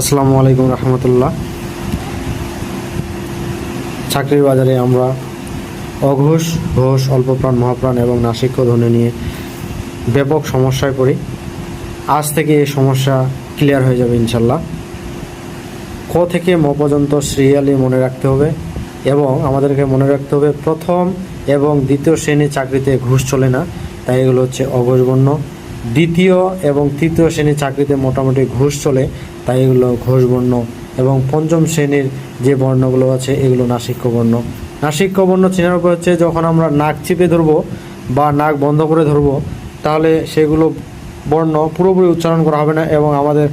আসসালামু আলাইকুম রহমতুল্লাহ। চাকরির বাজারে আমরা অঘোষ ঘোষ অল্পপ্রাণ, মহাপ্রাণ এবং নাসিক্য ধ্বনি নিয়ে ব্যাপক সমস্যায় পড়ি। আজ থেকে এই সমস্যা ক্লিয়ার হয়ে যাবে ইনশাল্লাহ ক থেকে ম পর্যন্ত সিরিয়ালি মনে রাখতে হবে এবং আমাদেরকে মনে রাখতে হবে প্রথম এবং দ্বিতীয় শ্রেণির চাকরিতে ঘুষ চলে না। তাই এগুলো হচ্ছে অঘোষ বর্ণ। দ্বিতীয় এবং তৃতীয় শ্রেণির চাকরিতে মোটামুটি ঘুষ চলে, তাই এগুলো ঘোষ বর্ণ এবং পঞ্চম শ্রেণির যে বর্ণগুলো আছে, এগুলো নাসিক্য বর্ণ নাসিক্য বর্ণ চেনার উপর হচ্ছে যখন আমরা নাক চিপে ধরবো বা নাক বন্ধ করে ধরবো, তাহলে সেগুলো বর্ণ পুরোপুরি উচ্চারণ করা হবে না এবং আমাদের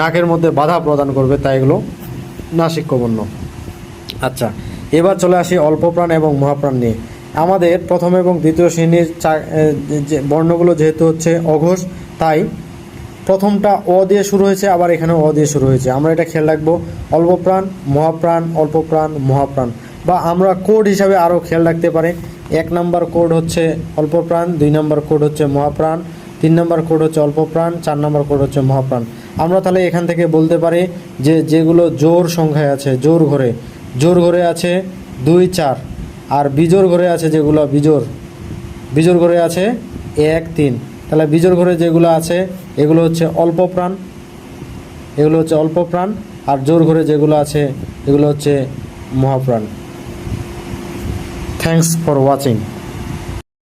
নাকের মধ্যে বাধা প্রদান করবে, তাই এগুলো নাসিক্য বর্ণ আচ্ছা এবার চলে আসি অল্প প্রাণ এবং মহাপ্রাণ নিয়ে। আমাদের প্রথম এবং দ্বিতীয় শ্রেণির বর্ণগুলো যেহেতু হচ্ছে অঘোষ, তাই প্রথমটা অ দিয়ে শুরু হয়েছে, আবার এখানে অ দিয়ে শুরু হয়েছে। আমরা এটা খেয়াল রাখব অল্প প্রাণ মহাপ্রাণ অল্প প্রাণ মহাপ্রাণ। বা আমরা কোড হিসাবে আরও খেয়াল রাখতে পারি। এক নম্বর কোড হচ্ছে অল্প প্রাণ দুই নম্বর কোড হচ্ছে মহাপ্রাণ, তিন নম্বর কোড হচ্ছে অল্প প্রাণ চার নম্বর কোড হচ্ছে মহাপ্রাণ। আমরা তাহলে এখান থেকে বলতে পারি যে যেগুলো জোর সংখ্যায় আছে, জোর ঘরে। জোর ঘরে আছে দুই, চার। আর বিজোর ঘরে আছে যেগুলো বিজোর বিজোর ঘরে আছে এক, তিন। তাহলে বিজোর ঘরে যেগুলো আছে, এগুলো হচ্ছে অল্প প্রাণ। এগুলো হচ্ছে অল্প প্রাণ। আর জোর ঘরে যেগুলো আছে, এগুলো হচ্ছে মহাপ্রাণ। Thanks for watching